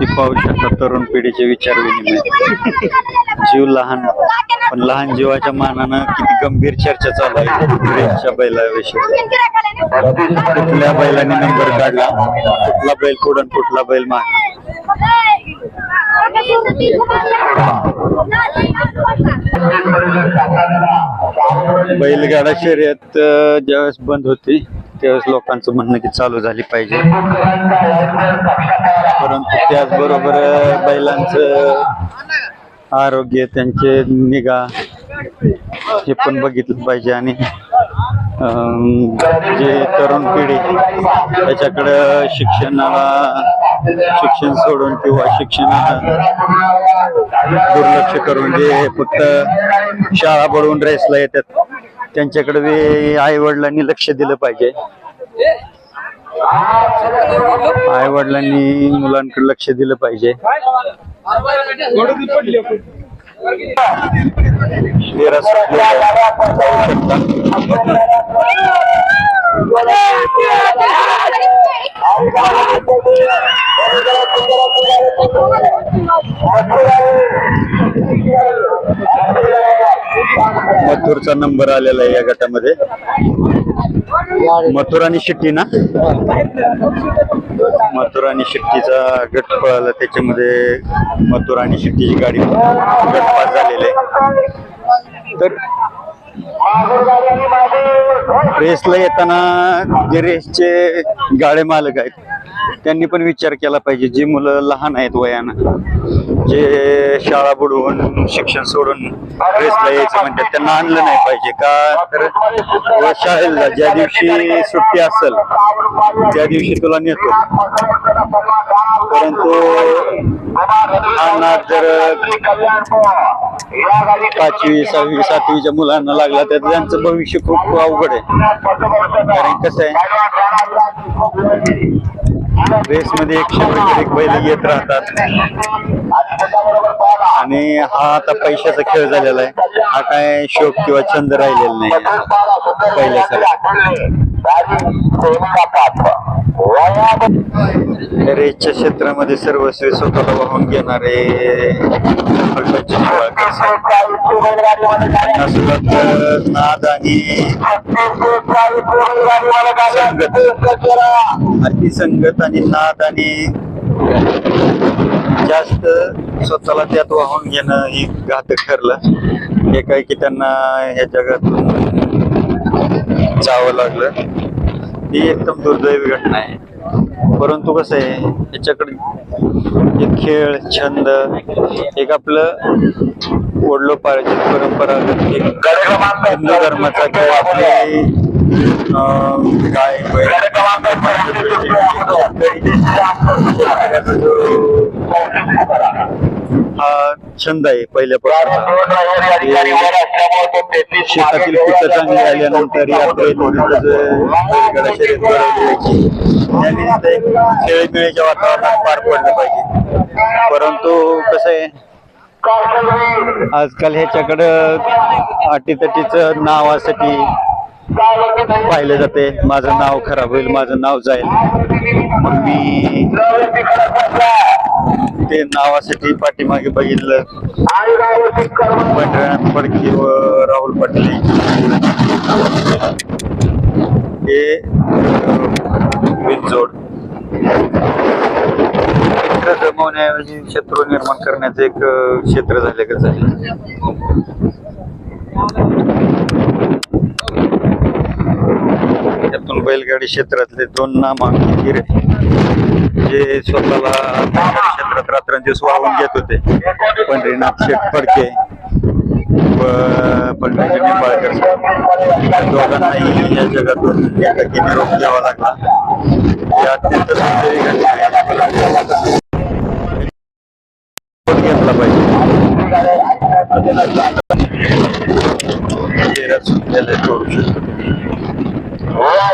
ती पाहू शकता तरुण पिढीचे विचार विनिमय. जीव लहान पण लहान जीवाच्या मानानं किती गंभीर चर्चा चालू आहे. बैलाविषयी? कुठल्या बैलाने नंबर काढला? कुठला बैल पुढं कुठला बैल मागे? बैलगाडा शर्यत ज्यावेळेस बंद होती त्यावेळेस लोकांचं म्हणणं की चालू झाली पाहिजे. परंतु त्याचबरोबर बैलांचं आरोग्य त्यांचे निगा हे पण बघितलं पाहिजे आणि जे तरुण पिढी त्याच्याकडं शिक्षणाला शिक्षण सोडून किंवा शिक्षणाला दुर्लक्ष करून जे फक्त शाळा पडून रेसला येतात त्यांच्याकडे आई वडिलांनी लक्ष दिलं पाहिजे. आई वडिलांनी मुलांकडे लक्ष दिलं पाहिजे. तेरा मथुरचा नंबर आलेला आहे या गटामध्ये. मथुर आणि शिट्टी ना? मथुर आणि शिट्टीचा गट पळाला त्याच्यामध्ये मथुर आणि शिट्टीची गाडी गट पास झालेले. तर रेसला येताना जे रेसचे गाडे मालक आहेत त्यांनी पण विचार केला पाहिजे. जी मुलं लहान आहेत वयानं जे शाळा बुडवून शिक्षण सोडून ड्रेसला यायचं म्हणतात त्यांना आणलं नाही पाहिजे. का तर शाळेला ज्या दिवशी सुट्टी असेल त्या दिवशी तुला नेतो. परंतु अनाथ जर पाचवी सहावी सातवीच्या मुलांना लागला तर त्यांचं भविष्य खूप अवघड आहे. कारण कसं आहे रेस मध्ये एक शंभर एक बैल येत राहतात. आणि हा आता पैशाचा खेळ झालेला आहे. हा काय शोक किंवा छंद राहिलेला नाही. पहिल्यासारखं. रेसच्या क्षेत्रामध्ये सर्वस्वी स्वतःला वाहून घेणारे फलटणचे निंबाळकर साहेब. त्यांना सुद्धा तर नाद आणि अतिसंगत आणि नाद आणि जास्त स्वतःला त्यात वाहून घेणं ही घातक ठरलं हे काय की त्यांना ह्या जगातून जावं लागलं ही एकदम दुर्दैवी घटना आहे. परंतु कसं आहे याच्याकडे एक खेळ छंद एक आपलं ओढलो पाहिजे परंपरागत एक हिंदू धर्माचा किंवा आपले गाय बैल, हा छंद आहे पहिल्यापासून. शेतातील पिकं चांगली आल्यानंतर यात्रेत बैलगाडा शर्यत भरवली जायची त्यांनी तिथे खेळीमेळीच्या वातावरणात पार पडलं पाहिजे. परंतु कसं आहे आजकाल ह्याच्याकडं अटीतटीचं नावासाठी पाहिलं जाते. माझं नाव खराब होईल माझं नाव जाईल. मग मी ते नावासाठी पाठीमागे बघितलं. पंढरनाथ फडके व राहुल पाटील. हे बिनजोड मित्र जमवण्याऐवजी शत्रू निर्माण करण्याचं एक क्षेत्र झाले का झाले त्यातून बैलगाडी क्षेत्रातले दोन नामांकित जे स्वतःला बैलगाडी क्षेत्रात रात्रंदिवस वाहून घेत होते. पंढरीनाथ शेठ फडके व पंढरीचे निंबाळकर दोघांनाही या जगातून एकाकी निरोप घ्यावा लागला. हे अत्यंत सुंदर घटना घेतला पाहिजे तेरा सुटलेले करू शकतो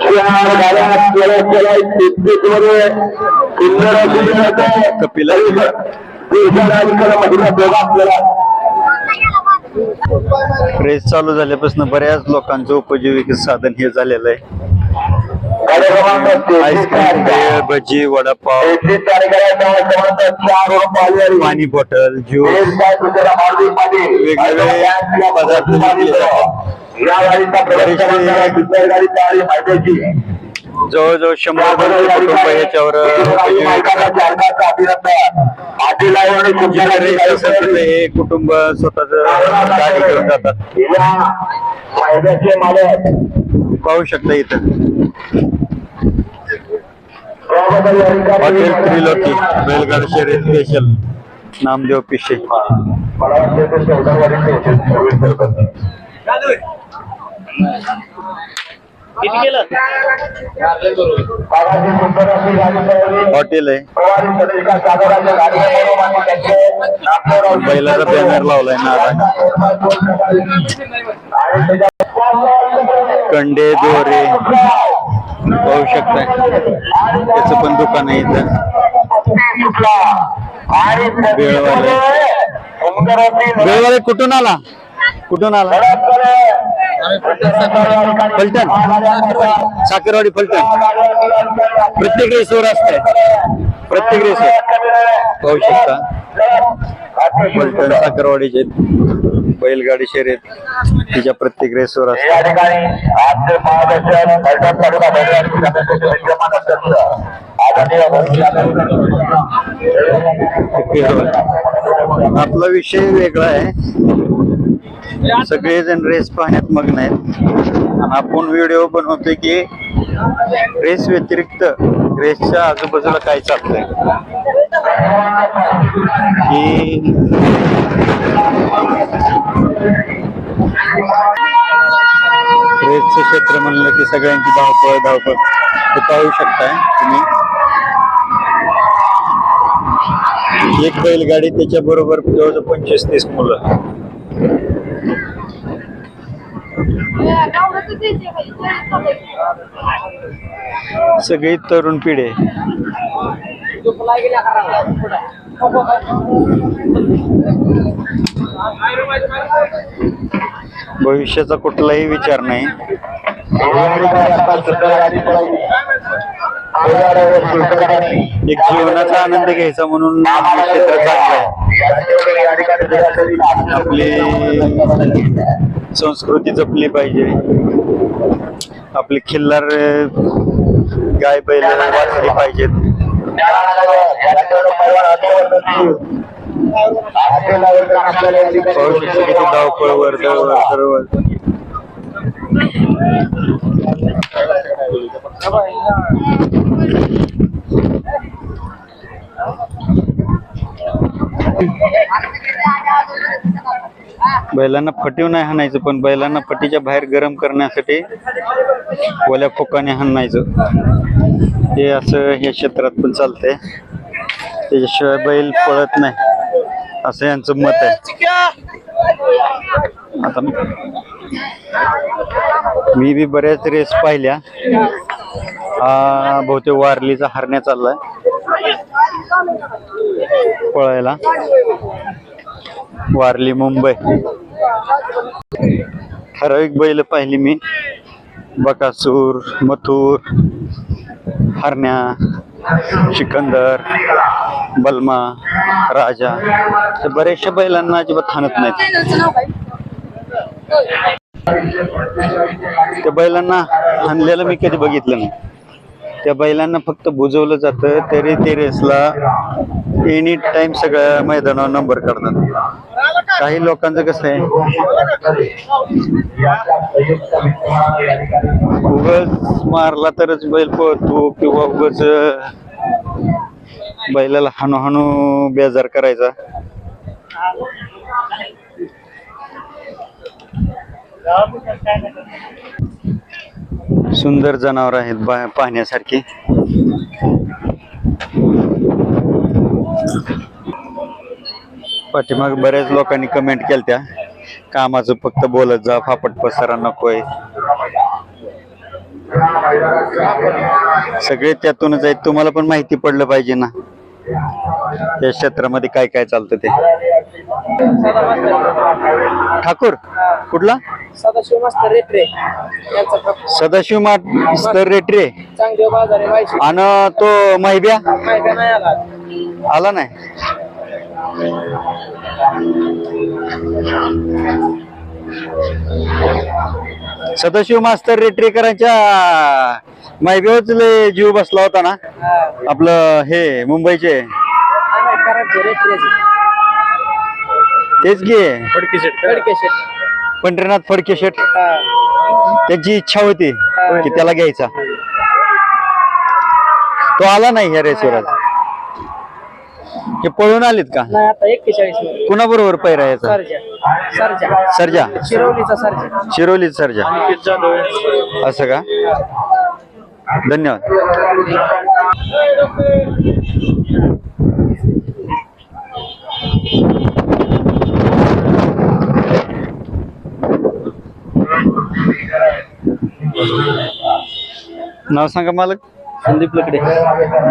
चार गाड्या केल्या केल्या तेहतीसमध्ये सुंदर महिला दोघा आपल्याला रेस चालू झाल्यापासून बऱ्याच लोकांचं उपजीविकेचं साधन हे झालेलं आहे. भेळ भजी वडापाव. पाणी बॉटल ज्यूस. वेगवेगळे पदार्थ विकले जातात. जवळजवळ शंभर दोनशे कुटुंब याच्यावर हे कुटुंब स्वतःच गाडी घेऊन जातात. पाहू शकता इथं. हॉटेल त्रिलोकी बैलगाड शर्यत स्पेशल. नामदेव पिशे. हॉटेल आहे. बैलाचा बॅनर लावलाय नारळ कंडे दोरे पाहू शकताय. त्याचं पण दुकान आहे इथं. आणि बेळवाले. बेळवाले कुठून आला? कुठून आला? फलटण. साखरवाडी फलटण. प्रत्येक रेसवर असते प्रत्येक रेसवर. पाहू शकता. फलटण साखरवाडीचे. बैलगाडी शर्यत तिच्या प्रत्येक रेसवर आपला विषय वेगळा आहे. सगळेजण रेस पाहण्यात मग्न आहेत. आणि आपण व्हिडिओ बनवतोय की रेस व्यतिरिक्त रेसच्या आजूबाजूला काय चाललंय की रेसचं क्षेत्र म्हणलं की सगळ्यांची धावपळ धावपळ. ते पाहू शकताय तुम्ही. एक बैलगाडी त्याच्या बरोबर जवळजवळ पंचवीस तीस मुलं. सगळी तरुण पिढी आहे. भविष्याचा कुठलाही विचार नाही. एक जीवनाचा आनंद घ्यायचा म्हणून क्षेत्र चांगलं आहे. आपली संस्कृती जपली पाहिजे. आपली खिल्लार गाय बैल वाचली पाहिजेत. पाहू शकतो किती धावपळ बैलांना फटीव नाही हाणायचं पण बैलांना फटीच्या बाहेर गरम करण्यासाठी ओल्या फोकाने हाणायचं. हे असं या क्षेत्रात पण चालतंय. त्याच्याशिवाय बैल पळत नाही असं यांचं मत आहे. आता मी बी बऱ्याच रेस पाहिल्या. हा बहुतेक वारलीचा हरण्या चाललाय. पळायला. वारली मुंबई. ठराविक बैल पाहिली मी. बकासूर मथुर हरण्या सिकंदर बलमा राजा तर बऱ्याचशा बैलांना अजिबात हाणत नाहीत. त्या बैलांना हाणलेलं मी कधी बघितलं नाही. त्या बैलांना फक्त बुजवलं जातं तरी ते रेसला एनी टाइम सगळ्या मैदानावर नंबर काढतात. काही लोकांचं कसं आहे? उगच मारला तरच बैल पळतो किंवा उगच बैलाला हाणू हाणू बेजार करायचा. सुंदर जनावर आहेत बा- पाहण्यासारखे. पाठीमाग बऱ्याच लोकांनी कमेंट केल्या कामाचं फक्त बोलत जा फापट पसरा नकोय. सगळे त्यातूनच आहेत. तुम्हाला पण माहिती पडलं पाहिजे ना. या क्षेत्रामध्ये काय काय चालतं ते. ठाकूर कुठला? सदाशिव मास्तर रेटरे सदाशिव मास्तर रेटरे चांगदेव बाजारे माहिती आणि तो महिब्या? माहिती नाही आला. आला नाही. सदाशिव मास्तर रेटरेकरांच्या माहिब्यावरच लय जीव बसला होता ना. आपलं हे मुंबईचे. कराडचे रेटरेचे तेच घे. खडके शेट. पंढरीनाथ फडके शेट. हा. त्यांची इच्छा होती की त्याला घ्यायचा. तो आला नाही ह्या रेसवर आज हे पळून आलेत का? नाही आता एक्केचाळीसमध्ये. कुणाबरोबर पैरा याचा? सरजा. सरजा. सर्जा. शिरवलीचा सरजा. शिरोलीत सर्जा. असं का? धन्यवाद. नाव सांगा मालक. संदीप लकडे.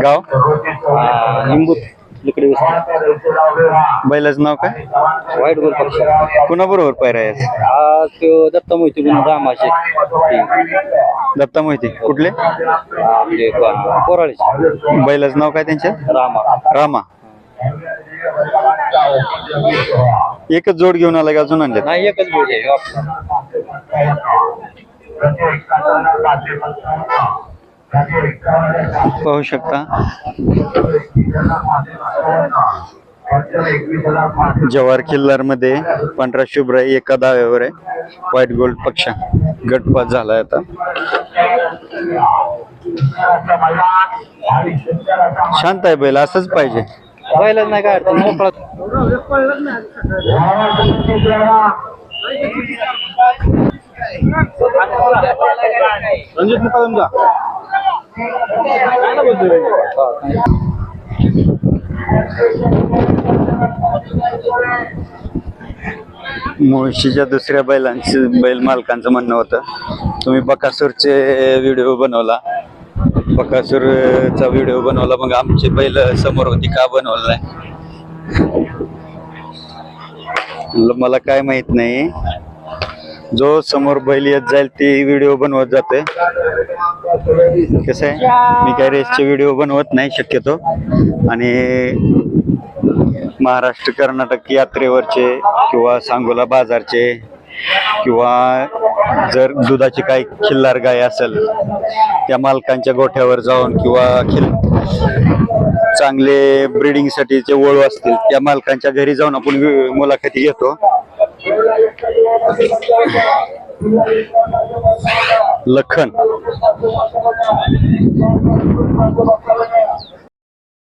गाव? लिंबू लकडे बैलाचं नाव काय? वाईट गोल पक्ष. कुणाबरोबर पैरा याचा हा तो दत्ता मोहिती गुण रामाशे दत्ता मोहिते. कुठले? आपले कोराळीचे बैलाचं नाव काय त्यांच्या रामा. रामा. एकच जोड घेऊन आला का अजून आणले नाही एकच बोल आहे. पाहू शकता. जवाहर किल्लारमध्ये पांढरा शुभ्र आहे, एका दाव्यावर आहे. व्हाईट गोल्ड पक्ष गटपात झालाय आता. शांत आहे बैल असंच पाहिजे. पहिलाच नाही काय अडचण मोकळा रणजित मुकादम का मुळशीच्या दुसऱ्या बैलांची बैल मालकांचं म्हणणं होतं. तुम्ही बकासूरचे व्हिडिओ बनवला. बकासूरचा व्हिडिओ बनवला मग आमचे बैल समोर होती का बनवलं नाही? म्हणलं, मला काय माहीत नाही. जो समोर बैल येत जाईल ती व्हिडिओ बनवत जाते. कसं आहे? मी काय रेसचे व्हिडिओ बनवत नाही शक्यतो. आणि महाराष्ट्र कर्नाटक यात्रेवरचे किंवा सांगोला बाजारचे किंवा जर दुधाची काही खिल्लार गाय असेल त्या मालकांच्या गोठ्यावर जाऊन किंवा खिल चांगले ब्रीडिंग जे वळू असतील त्या मालकांच्या घरी जाऊन आपण मुलाखती घेतो. लखन.